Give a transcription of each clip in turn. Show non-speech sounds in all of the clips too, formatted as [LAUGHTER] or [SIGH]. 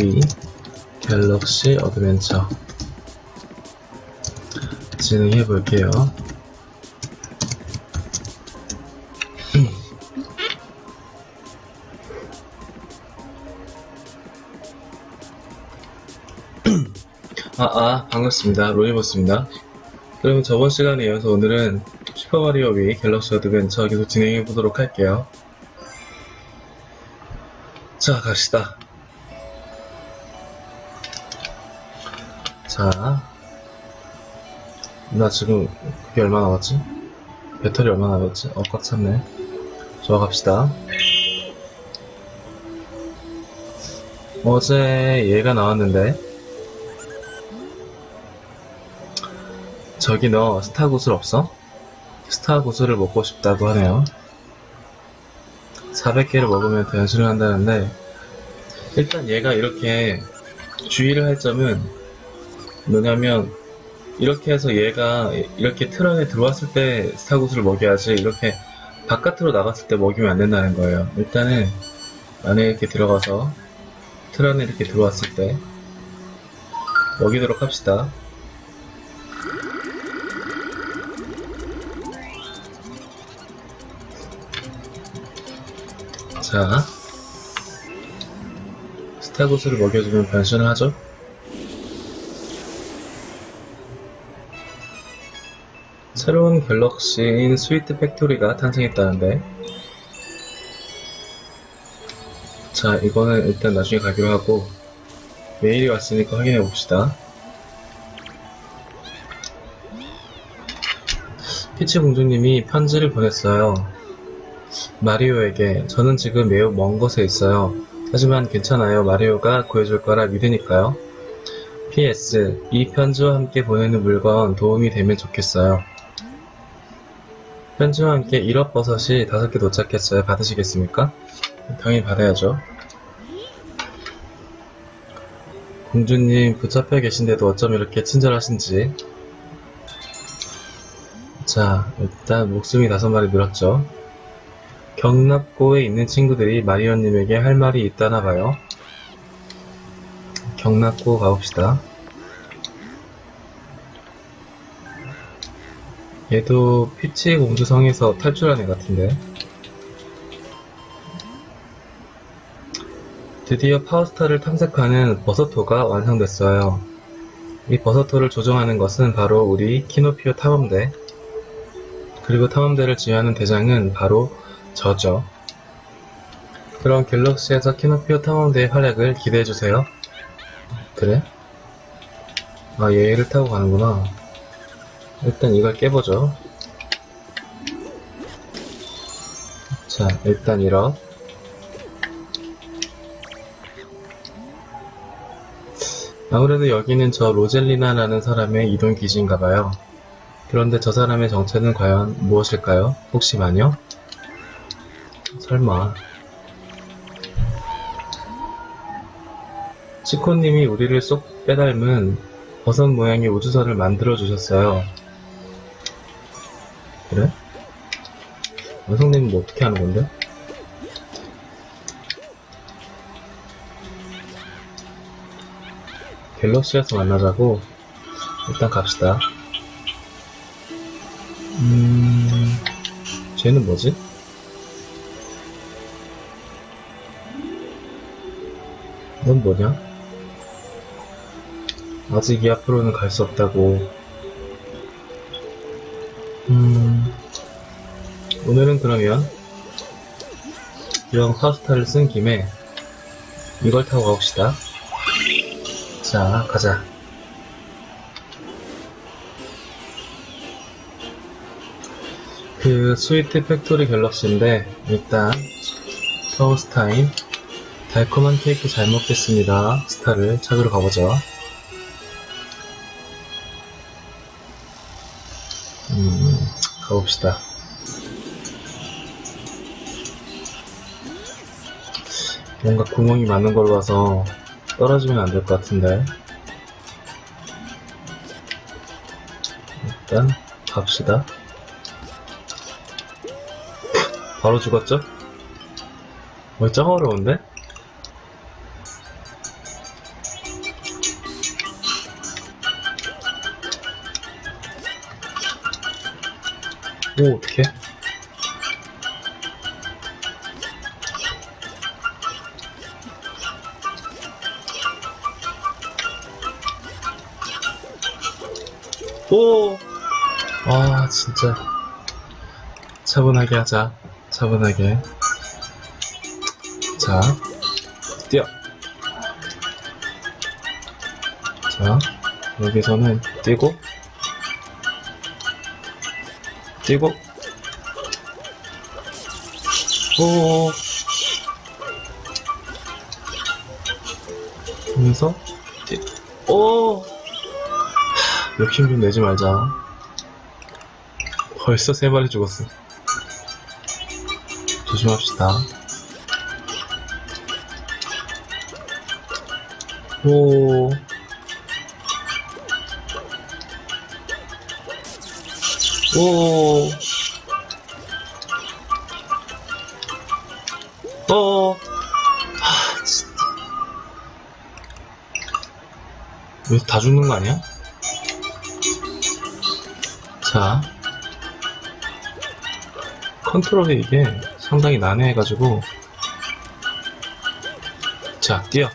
위 갤럭시 어드벤처 진행해 볼게요. [CLEARS THROAT] 아, 아, 반갑습니다. 로이버스입니다. 그러면 저번 시간에 이어서 오늘은 슈퍼마리오 위 갤럭시 어드벤처 계속 진행해 보도록 할게요. 자, 갑시다. 자, 나 지금 그게 얼마 남았지? 배터리 얼마 남았지? 어, 꽉 찼네. 좋아, 갑시다. 어제 얘가 나왔는데, 저기 너 스타 구슬 없어? 스타 구슬을 먹고 싶다고 하네요. 400개를 먹으면 변신을 한다는데, 일단 얘가 이렇게 주의를 할 점은 뭐냐면, 이렇게 해서 얘가 이렇게 틀 안에 들어왔을 때 스타 구슬을 먹여야지, 이렇게 바깥으로 나갔을 때 먹이면 안 된다는 거예요. 일단은, 안에 이렇게 들어가서, 틀 안에 이렇게 들어왔을 때, 먹이도록 합시다. 자, 스타구스를 먹여주면 변신을 하죠. 새로운 갤럭시인 스위트 팩토리가 탄생했다는데 자, 이거는 일단 나중에 가기로 하고 메일이 왔으니까 확인해 봅시다. 피치 공주님이 편지를 보냈어요. 마리오에게 저는 지금 매우 먼 곳에 있어요. 하지만 괜찮아요. 마리오가 구해줄 거라 믿으니까요. PS 이 편지와 함께 보내는 물건 도움이 되면 좋겠어요. 편지와 함께 1억 버섯이 5개 도착했어요. 받으시겠습니까? 당연히 받아야죠. 공주님 붙잡혀 계신데도 어쩜 이렇게 친절하신지. 자, 일단 목숨이 다섯 마리 늘었죠. 경납고에 있는 친구들이 마리오님에게 할 말이 있다나 봐요. 경납고 가봅시다. 얘도 피치 공주성에서 탈출한 애 같은데. 드디어 파우스타를 탐색하는 버섯호가 완성됐어요. 이 버섯호를 조종하는 것은 바로 우리 키노피오 탐험대. 그리고 탐험대를 지휘하는 대장은 바로 저죠. 그럼 갤럭시에서 키노피오 탐험대의 활약을 기대해주세요. 그래? 아, 얘를 타고 가는구나. 일단 이걸 깨보죠. 자, 일단 1억. 아무래도 여기는 저 로젤리나라는 사람의 이동 기지인가 봐요. 그런데 저 사람의 정체는 과연 무엇일까요? 혹시 마녀? 설마. 치코님이 우리를 쏙 빼닮은 버섯 모양의 우주선을 만들어 주셨어요. 그래? 원성님은 뭐 어떻게 하는 건데? 갤럭시에서 만나자고? 일단 갑시다. 음, 쟤는 뭐지? 넌 뭐냐? 아직 이 앞으로는 갈 수 없다고. 오늘은 그러면 이런 파스타를 쓴 김에 이걸 타고 가봅시다. 자, 가자. 그 스위트 팩토리 갤럭시인데 일단 서울스타인 달콤한 케이크 잘 먹겠습니다. 스타를 찾으러 가보죠. 음, 가봅시다. 뭔가 구멍이 많은 걸로 봐서 떨어지면 안 될 것 같은데. 일단 갑시다. 바로 죽었죠? 왜 짱 어려운데? 오! 아, 진짜. 차분하게 하자. 차분하게. 자, 뛰어. 자, 여기서는 뛰고, 뛰고, 오, 그래서, 뛰, 오, 욕심 좀 내지 말자. 벌써 세 마리 죽었어. 조심합시다. 오. 오. 어. 하, 진짜. 여기서 다 죽는 거 아니야? 자. 컨트롤이 이게 상당히 난해해가지고. 자, 뛰어.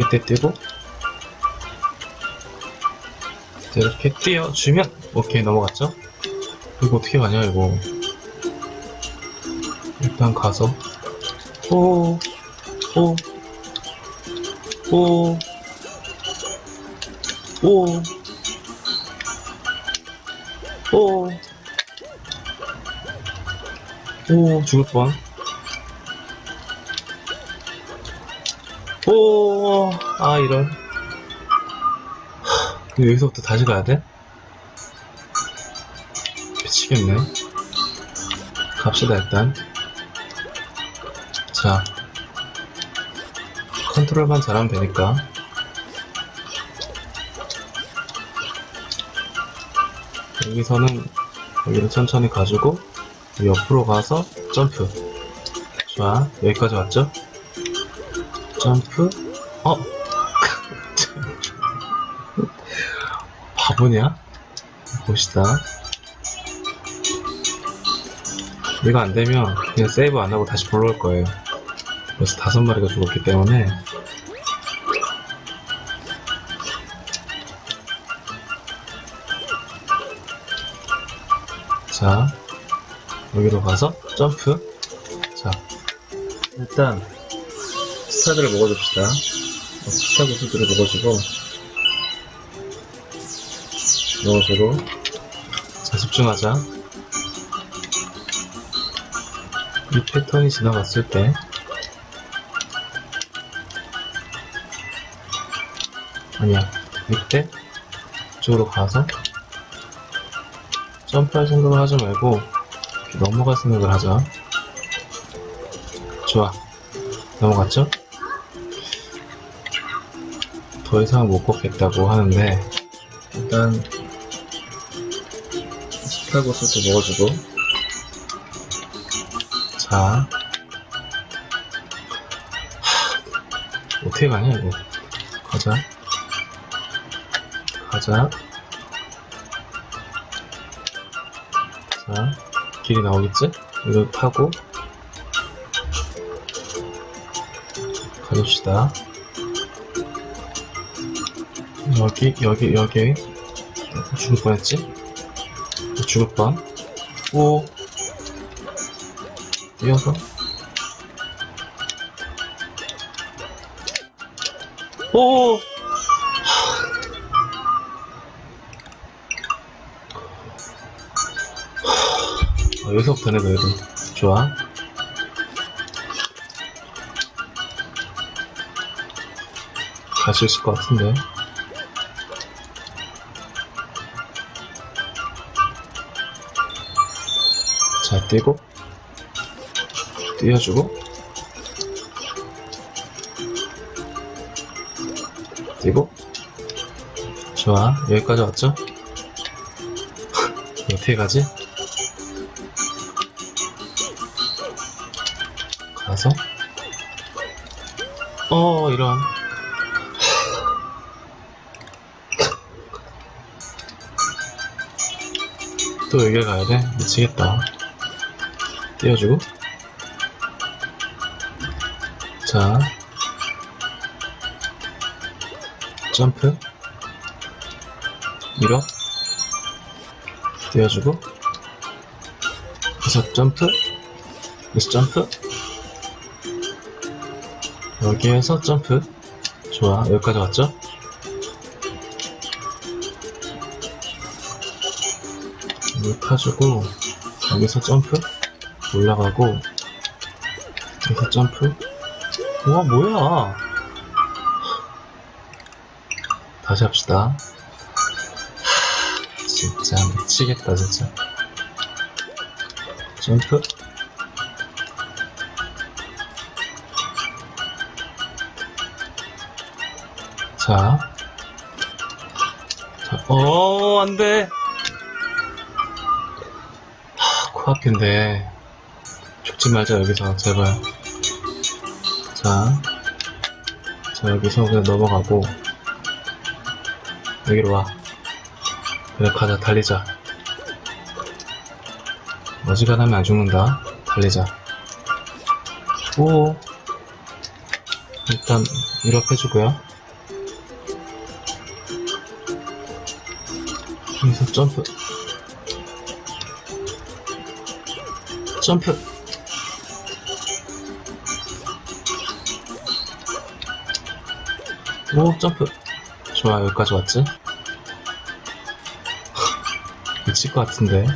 이때 뛰고. 이렇게 뛰어주면, 오케이, 넘어갔죠? 이거 어떻게 가냐, 이거. 일단 가서, 오, 오, 오, 오, 오, 오, 죽을 뻔. 오, 아, 이런. 하, 여기서부터 다시 가야 돼? 미치겠네. 갑시다, 일단. 자. 컨트롤만 잘하면 되니까. 여기서는 여기를 천천히 가지고 옆으로 가서 점프. 좋아. 여기까지 왔죠? 점프. 어? [LAUGHS] 바보냐? 봅시다. 이거 안 되면 그냥 세이브 안 하고 다시 불러올 거예요. 벌써 다섯 마리가 죽었기 때문에. 자, 여기로 가서 점프. 자, 일단 스타들을 먹어줍시다. 어, 스타 구슬들을 먹어주고 넣어주고 자 집중하자. 이 패턴이 지나갔을 때 아니야 이때 이쪽으로 가서 점프할 생각을 하지 말고 넘어갈 생각을 하자. 좋아. 넘어갔죠? 더 이상 못 걷겠다고 하는데, 일단, 스타고스도 먹어주고, 자. 하, 어떻게 가냐, 이거. 가자. 가자. 자, 길이 나오겠지? 이거 타고, 가줍시다. 여기, 여기, 여기. 죽을 뻔했지? 죽을 뻔. 오. 뛰어서. 오! 아, 여기서부터네, 그래도. 좋아. 갈 수 있을 것 같은데. 자, 뛰고. 뛰어주고. 뛰고. 좋아. 여기까지 왔죠? [LAUGHS] 어떻게 가지? 어, 이런. 또 여길 가야 돼? 미치겠다. 띄워주고. 자. 점프. 밀어. 띄워주고. 여기서 점프. 여기서 점프. 여기에서 점프. 좋아. 여기까지 왔죠? 이거 타주고 여기서 점프 올라가고 여기서 점프 우와 뭐야 다시 합시다 하, 진짜 미치겠다 진짜 점프 자, 자, 어, 안 돼. 코앞인데. 죽지 말자 여기서. 제발 자, 자 여기서 그냥 넘어가고. 여기로 와. 그래 가자 달리자. 어지간하면 안 죽는다. 달리자. 오. 일단 이렇게 해주고요 점프 점프. 오, 점프. 좋아, 여기까지 왔지? [LAUGHS] 미칠 것 같은데.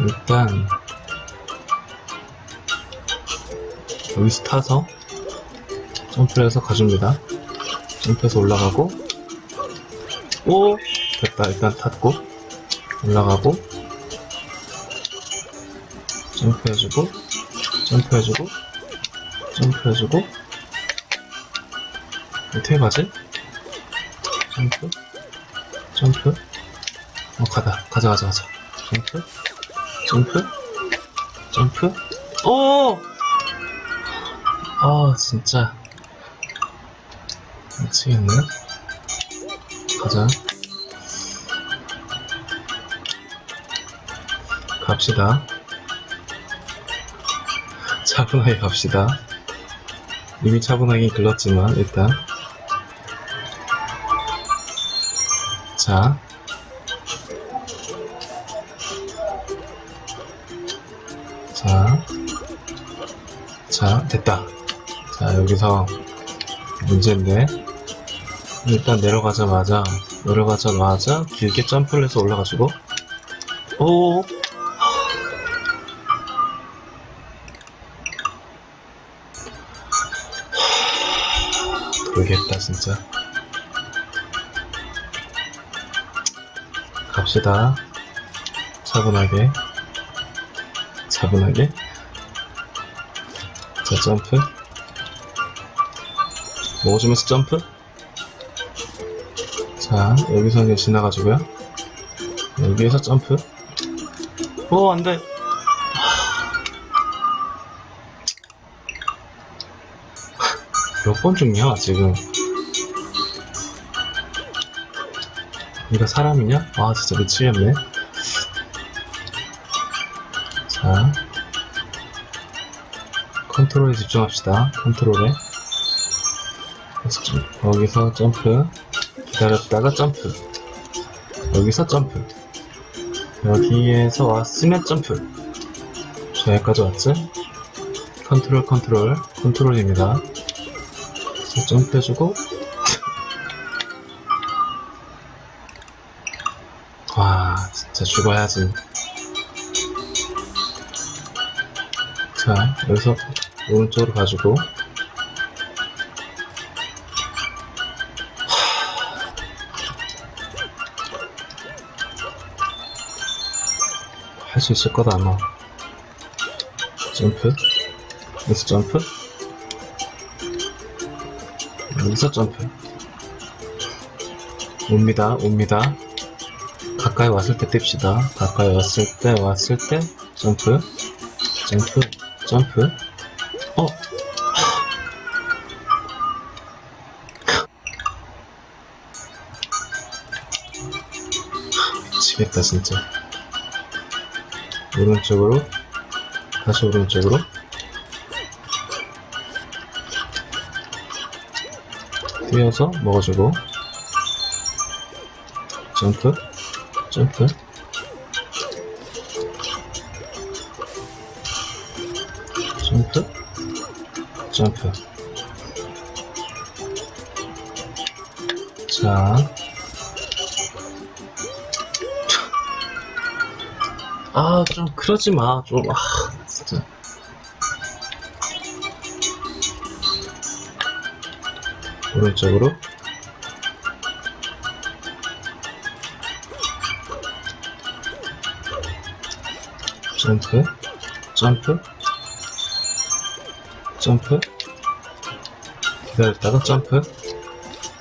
일단, 여기서 타서, 점프를 해서 가줍니다. 점프해서 올라가고, 오! 됐다, 일단 탔고, 올라가고 점프해주고 점프해주고 점프해주고 어떻게 가지? 점프 점프 어 가다 가자 가자 가자 점프 점프 점프 오! 아 진짜 미치겠네 가자 갑시다. 차분하게 갑시다. 이미 차분하게 글렀지만, 일단. 자. 자. 자, 됐다. 자, 여기서 문제인데. 일단 내려가자마자, 내려가자마자 길게 점프를 해서 올라가지고, 오, 모르겠다 진짜. 갑시다. 차분하게. 차분하게. 자 점프. 먹어주면서 점프 자 여기서 이제 지나가지고요. 여기에서 점프. 오 안돼. 몇 번 죽냐 지금? 네가 사람이냐? 아 진짜 미치겠네. 자. 컨트롤에 집중합시다. 컨트롤에. 여기서 점프 기다렸다가 점프. 여기서 점프. 여기에서 왔으면 점프. 자 여기까지 왔지? 컨트롤 컨트롤 컨트롤입니다. 점프해주고. [LAUGHS] 와 진짜 죽어야지. 자 여기서 오른쪽으로 가지고 수 있을 거다 아마. 점프? 여기서 점프? 여기서 점프. 옵니다 옵니다. 가까이 왔을 때 뗍시다. 가까이 왔을 때 왔을 때 점프. 점프 점프. 어? 미치겠다 진짜 오른쪽으로 다시 오른쪽으로. 뛰어서 먹어주고. 점프 점프. 점프 점프. 자 아, 좀 그러지 마. 좀, 아, 진짜. 오른쪽으로. 점프, 점프, 점프. 기다렸다가 점프.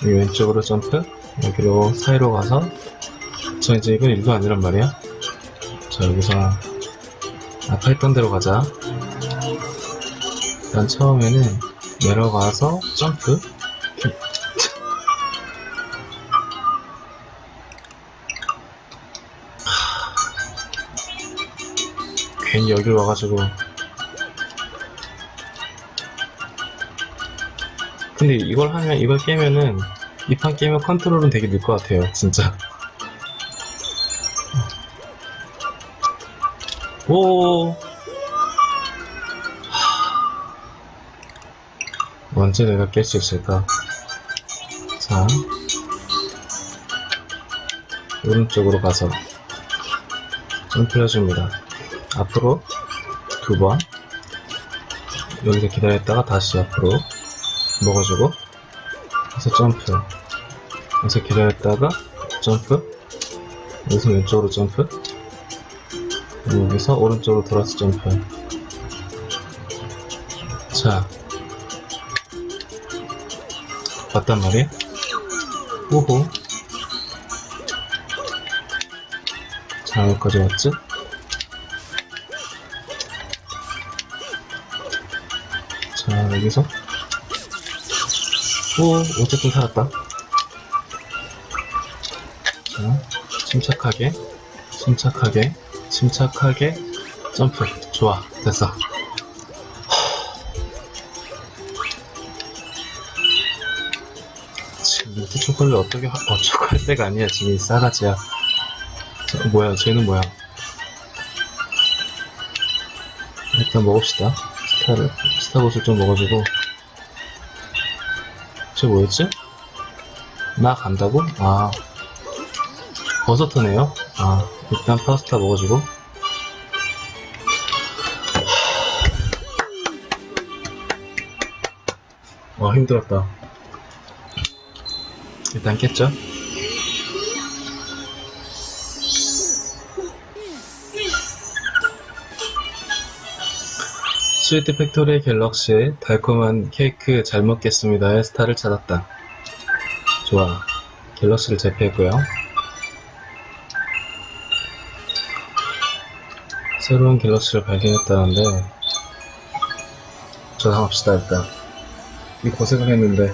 여기 왼쪽으로 점프. 여기로 사이로 가서. 저 이제 이건 일도 아니란 말이야. 자, 여기서 아까 했던 대로 가자. 일단 처음에는 내려가서 점프. 괜히 여길 와가지고. 근데 이걸 하면, 이걸 깨면은, 이 판 깨면 컨트롤은 되게 늘 것 같아요, 진짜. 오. 언제 내가 깰 수 있을까? 자. 오른쪽으로 가서 점프를 해줍니다. 앞으로 두 번. 여기서 기다렸다가 다시 앞으로 먹어주고. 그래서 점프. 여기서 기다렸다가 점프. 여기서 왼쪽으로 점프. 여기서 오른쪽으로 돌아서 점프. 자. 봤단 말이야? 오호. 자, 여기까지 왔지? 자, 여기서. 오, 어쨌든 살았다. 자, 침착하게, 침착하게, 침착하게, 점프. 좋아, 됐어. 지금 민트 초콜릿 어떻게 하... 어 초콜릿가 아니야. 지금 이 싸가지야. 저, 뭐야? 쟤는 뭐야? 일단 먹읍시다. 스타를 스타봇을 좀 먹어주고. 쟤 뭐였지? 나 간다고? 아. 버섯터네요? 아 일단 파스타 먹어주고 와 힘들었다 일단 깼죠? 스위트 팩토리 갤럭시 달콤한 케이크 잘 먹겠습니다의 스타를 찾았다. 좋아. 갤럭시를 제패했고요. 새로운 갤럭시를 발견했다는데 저장합시다 일단. 이 고생을 했는데